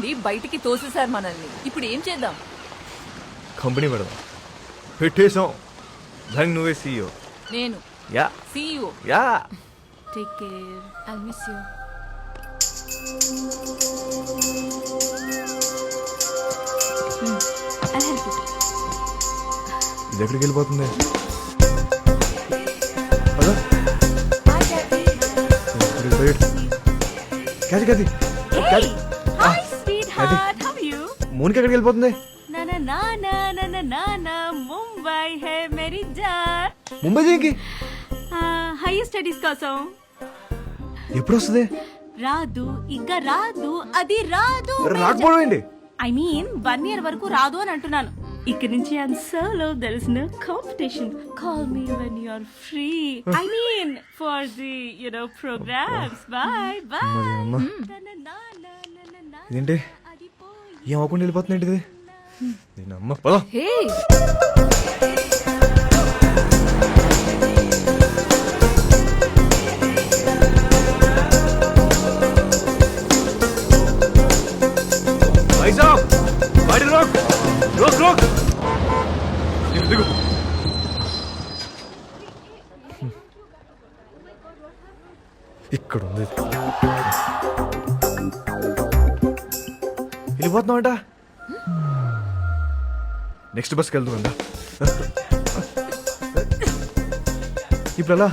నుండి బయటికి తోసేశారు మనల్ని. ఇప్పుడు ఏం చేద్దాం? కంపెనీ పెడదాం. పెట్టేశాం. దానికి నువ్వే సీఈఓ నేను. Yeah. CEO yeah. Take care I miss you I help you ఇది ఎక్కడికి వెళ్ళిపోతుంది? పద. ఇక్కడ బయట. క్యాచ్ అది ఎక్కడికి వెళ్ళిపోతుంది? ముంబై హే Mary John Mumbai higher studies కోసం. ఎప్పుడు వస్తుంది? రాదు ఇంకా రాదు అది రాదు రాకపోవడం ఏంటి? ఐ మీన్ వన్ ఇయర్ వరకు రాదు అని అంటున్నాను. ఇక్కడ నుంచి I'm solo there is no competition call me when you are free I mean for the you know programmes bye bye అమ్మ. ఏం అవ్వకుండా వెళ్ళిపోతుంది ఏంటిది? నేను వెళ్ళిపోతున్నామంట నెక్స్ట్ బస్కి వెళ్తుందా ఇప్పుడు ఎలా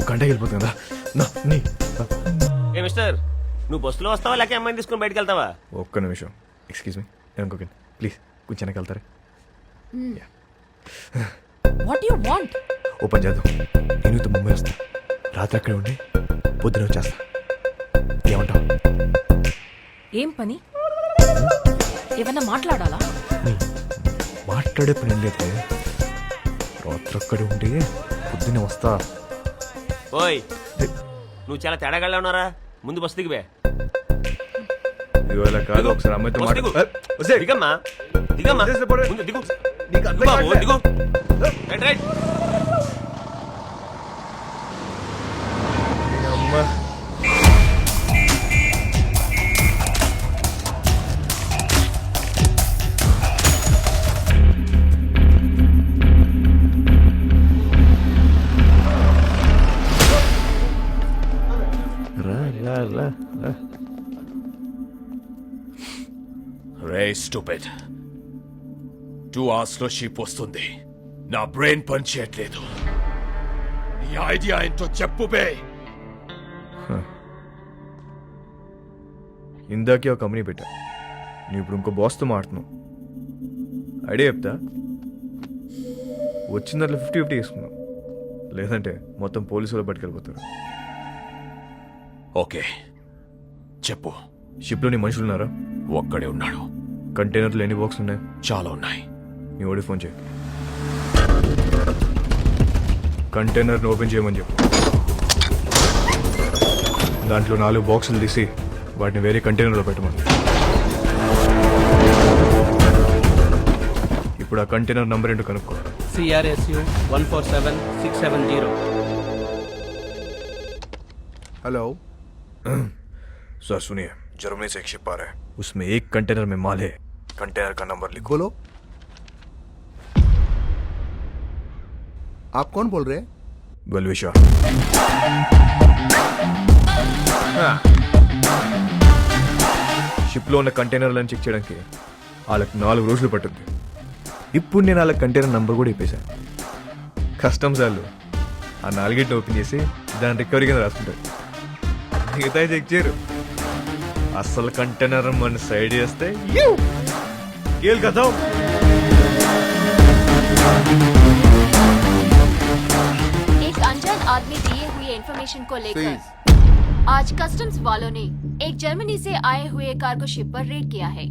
ఒక గంటకి వెళ్ళిపోతుందా నా నీ. ఏ మిస్టర్ నువ్వు బస్సులో వస్తావా లేక అమ్మాయిని తీసుకుని బయటకు వెళ్తావా? ఒక్క నిమిషం. ఎక్స్క్యూజ్ మీ నేను ఇంకొక ప్లీజ్ కొంచెం వెనక్కి వెళ్తారా? వాట్ యు వాంట్ ఓ పని చేద్దాం. నేను ఇంత ముంబై వస్తా. రాత్రి అక్కడే ఉండి పొద్దున వచ్చేస్తా. ఏమంటావు? ఏం పని? ఏమన్నా మాట్లాడాలా? మాట్లాడే పని లేదు. రాత్రి అక్కడే ఉండి పొద్దున్నే వస్తా. ఓయ్ నువ్వు చాలా తేడాగా ఉన్నారా? ముందు బస్సు దిగివే. ఇవాళ కాదు ఒకసారి అమ్మాయితో దిగు. దిగమ్మా. దిగమ్మా. ముందు దిగు. దిగు కావట్లే. దిగు. Right right. రా స్టూపిడ్. టూ అవర్స్లో షిప్ వస్తుంది. నా బ్రెయిన్ పని చేయట్లేదు. నీ ఐడియా ఏంటో చెప్పు బే. ఇందాకే ఒక కంపెనీ పెట్టా. నువ్వు ఇప్పుడు ఇంకో బాస్తో మాడుతున్నావు ఐడియా చెప్తా? వచ్చిన దాంట్లో ఫిఫ్టీ ఫిఫ్టీ తీసుకున్నావు లేదంటే మొత్తం పోలీసులు పట్టుకెళ్ళిపోతారు. ఓకే. చెప్పు. షిప్లో నీ మనుషులు ఉన్నారా ఒక్కడే ఉన్నాడు. కంటైనర్లు ఎన్ని బాక్స్ ఉన్నాయి. చాలా ఉన్నాయి. నీ ఓడి ఫోన్ చేయి. కంటైనర్ని ఓపెన్ చేయమని చెప్పు. దాంట్లో నాలుగు బాక్సులు తీసి వాటిని వేరే కంటైనర్లో పెట్టమని. ఇప్పుడు ఆ కంటైనర్ నంబర్ ఏంటో కనుక్కో. CRSU 147670. हेलो सर सुनिए जर्मनी से एक शिप आ रहा है उसमें एक कंटेनर में माल है कंटेनर का नंबर लिखो बोलो आप कौन बोल रहे हैं बलविशा షిప్లో ఉన్న కంటైనర్లను చెక్ చేయడానికి వాళ్ళకి నాలుగు రోజులు పట్టుద్ది ఇప్పుడు నేను వాళ్ళ కంటైనర్ నంబర్ కూడా ఇప్పేశాను కస్టమ్స్ వాళ్ళు ఆ నాలుగింటిని ఓపెన్ చేసి దాని రికవరీ కింద రాసుకుంటారు మిగతా చెక్ చేయరు అసలు కంటైనర్ మన సైడ్ చేస్తే కేల్ కదా एक अनजान आदमी दिए हुए इंफॉर्मेशन को लेकर आज कस्टम्स वालों ने एक जर्मनी से आए हुए कार्गो शिप पर रेड किया है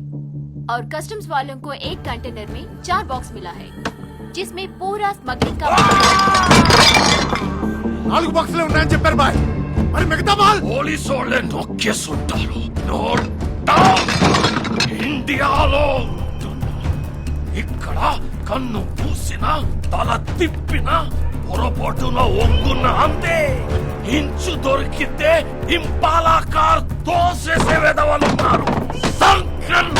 और कस्टम्स वालों को एक कंटेनर में चार बॉक्स मिला है जिसमें पूरा स्मगलिंग का నాలుగు బాక్సులు ఉన్నాయని చెప్పారు బాయ్ మరి మిగతా బాల్ పోలీసు వాళ్ళే నొక్కేస్తుంటారు నోట్ డౌన్ ఇండియాలో ఇక్కడ కన్ను పూసిన తల తిప్పిన పొరపాటున ఒంగున్న అంతే. ఇంచు దొరికితే ఇంపాలా కార్ తోసేసే వెదవలున్నారు సంక్రమణ!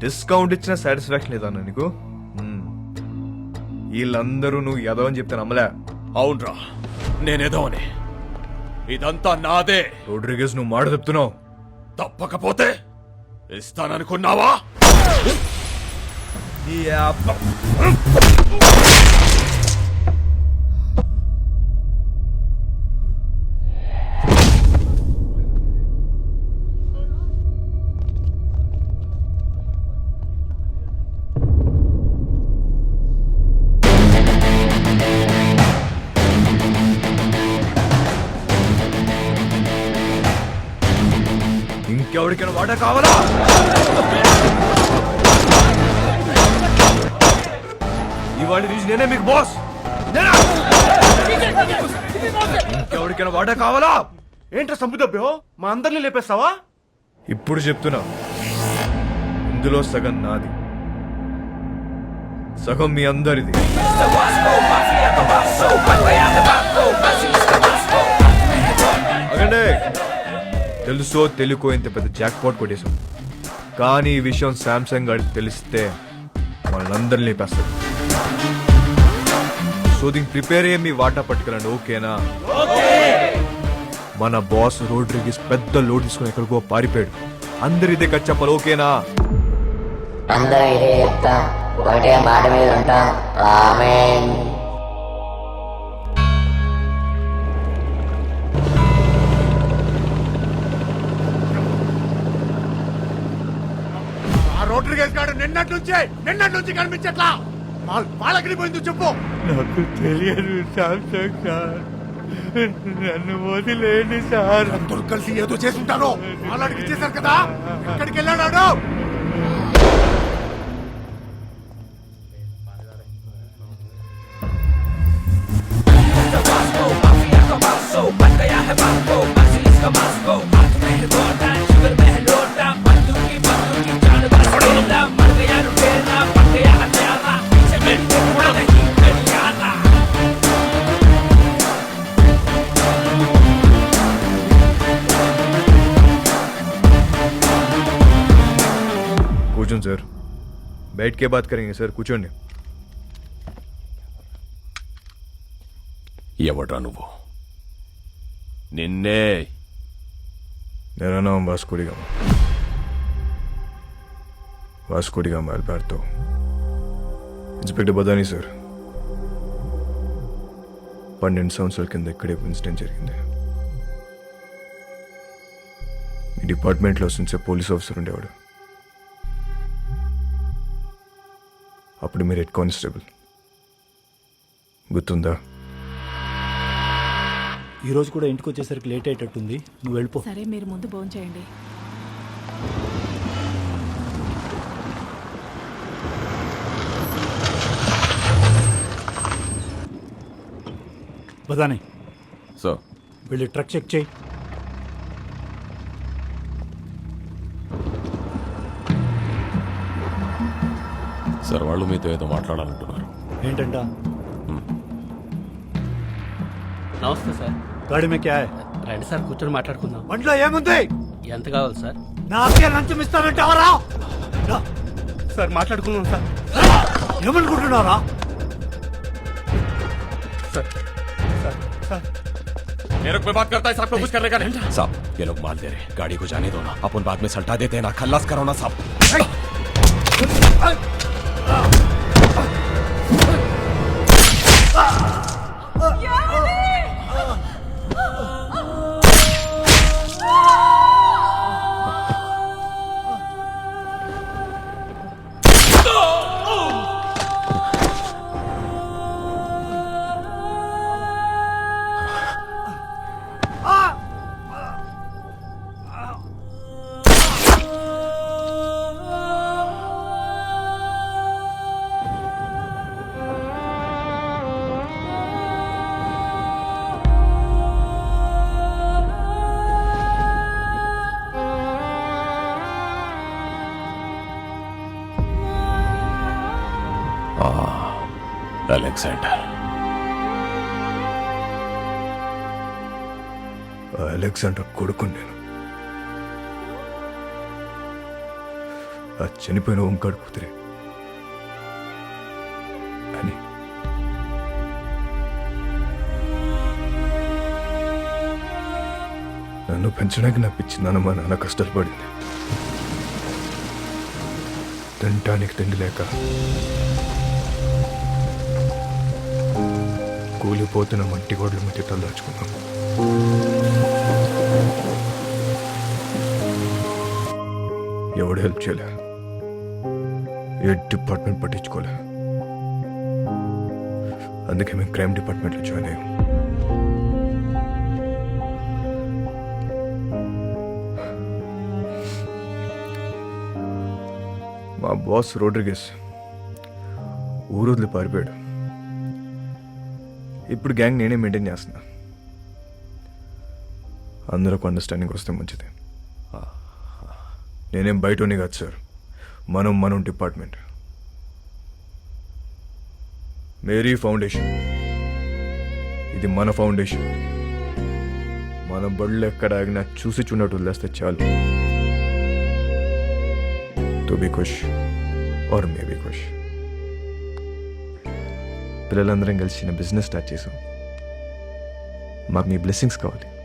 డిస్కౌంట్ ఇచ్చిన సాటిస్ఫాక్షన్ లేదా అన్న నీకు. వీళ్ళందరూ నువ్వు ఎదవని చెప్తే నమ్మలే. అవునరా. నేనేదో అని ఇదంతా నాదే. రోడ్రిగేస్ నువ్వు మాట చెప్తున్నావు. తప్పకపోతే ఇస్తాననుకున్నావా? ఇంకెవరికైనా నేనా? ఇంకెవరికైనా వాట కావాలా? ఏంట్రా సంపుదబ్బో మా అందరిని లేపేస్తావా? ఇప్పుడు చెప్తున్నా. ఇందులో సగం నాది. సగం మీ అందరిది. ఆగండి. తెలుసో తెలుకో ఇంత పెద్ద జాక్ పాట్ కొట్టేశాం కానీ ఈ విషయం శాంసంగ్ గారికి తెలిస్తే వాళ్ళందరినీ లేపేస్తారు సో దీనికి ప్రిపేర్ అయ్యే మీ వాటా పట్టుకెళ్ళండి ఓకేనా? మన బాస్ రోడ్రిగిస్ పెద్ద లోడ్ తీసుకుని ఎక్కడికో పారిపోయాడు. అందరి దగ్గర చెప్పాలి ఓకేనా? అందరం ఇదే చెప్తాం. ఒకటే మాట మీద ఉంటాం. ఆమేన్. ఆ రోటరీ గేస్ గాడు నిన్నటి నుంచే నిన్నటి నుంచి కనిపించట్లా? మా- వాళ్ళకి పోయింది చెప్పు. నాకు తెలియదు శాంసంగ్ సార్. నన్ను వదిలేండి సార్. అందరూ కలిసి ఏదో చేసుంటారు వాళ్ళకి ఇచ్చేశారు కదా. ఎక్కడికి వెళ్ళాడు కూర్చోండి సార్ बैठ के बात करेंगे सर కూర్చోండి ఎవడ్రా నువ్వు నిన్నే मेरा नाम Vasco da Gama Vasco da Gama Alberto inspector Badani sir పన్నెండు సంవత్సరాల కింద ఇక్కడే ఇన్సిడెంట్ జరిగింది ఈ డిపార్ట్మెంట్లో వస్తుంచే పోలీస్ ఆఫీసర్ ఉండేవాడు అప్పుడు మీరు హెడ్ కానిస్టేబుల్. గుర్తుందా? ఈ రోజు కూడా ఇంటికి వచ్చేసరికి లేట్ అయ్యేటట్టుంది. నువ్వు వెళ్ళిపో. సరే మీరు ముందు భోజనం చేయండి. బదాని సో వెళ్ళి ట్రక్ చెక్ చేయి. సార్ వాళ్ళు మీతో ఏదో మాట్లాడాలంటున్నారు ఏంటంట నమస్తే సార్ గాడి మే క్యా హై? రండి సార్ కూర్చొని మాట్లాడుకుందాం బండిలో ఏముంది ఎంత కావాలి సార్ నా అక్కే లంచం ఇస్తానంటావరా సార్ మాట్లాడుకుందాం సార్ ఏమనుకుంటున్నారా मेरे को बात करता है साहब को कुछ करने का नहीं साहब ये लोग माल दे रहे गाड़ी को जाने दो ना अपन बाद में सल्टा देते हैं ना खल्लास करो ना साहब అలెగ్జాండర్. అలెగ్జాండర్ కొడుకు నేను. ఆ చనిపోయిన ఓంకాడు కూతురే. అని. నన్ను పెంచడానికి నా పిచ్చి నాన్న మా నాన్న కష్టాలు పడింది తినటానికి తిండి లేక కూలిపోతున్న మట్టి గోడల మధ్య తల్లాచుకున్నాం ఎవడు హెల్ప్ చేయలే? ఏ డిపార్ట్మెంట్ పట్టించుకోలే? అందుకే మేము క్రైమ్ డిపార్ట్మెంట్లో జాయిన్ అయ్యాం. మా బాస్ రోడ్రిగెస్ ఊరొదిలి పారిపోయాడు. ఇప్పుడు గ్యాంగ్ నేనే మెయింటైన్ చేస్తున్నా. అందరికి అండర్స్టాండింగ్ వస్తే మంచిది. నేనేం బయటనే కాదు సార్. మనం మనం డిపార్ట్మెంట్ మేరీ ఫౌండేషన్. ఇది మన ఫౌండేషన్. మన బళ్ళు ఎక్కడ ఆగినా చూసి చూడట్టు వదిలేస్తే చాలు. తో బి ఖుష్ ఆర్ మే బి ఖుష్ పిల్లలందరం కలిసి చిన్న బిజినెస్ స్టార్ట్ చేసాం. మాకు మీ బ్లెస్సింగ్స్ కావాలి.